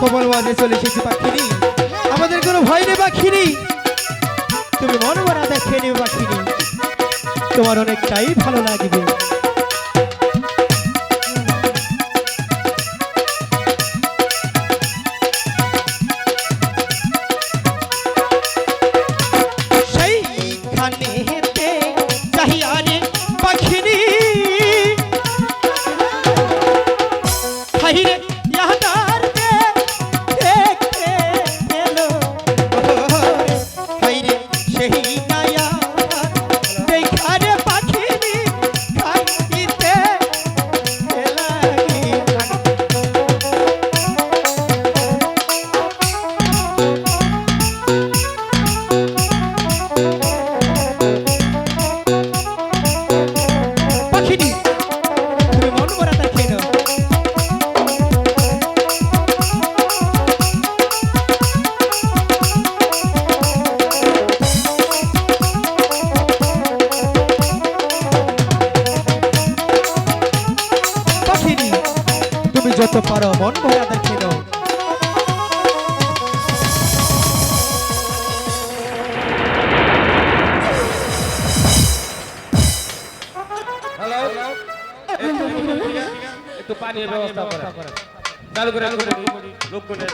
কপাল বাজে চলে এসেছি পাখিনি। আমাদের কোনো ভয় নেই পাখিনি। তুমি মন ভরা দেখে নেবে পাখিনি। তোমার অনেকটাই ভালো লাগবে। সেইখানে হেঁটে সেই যত পারো মন ভয়া দেখে নাও। হ্যালো একটু পানির ব্যবস্থা করেন। চালু করে লোক করে।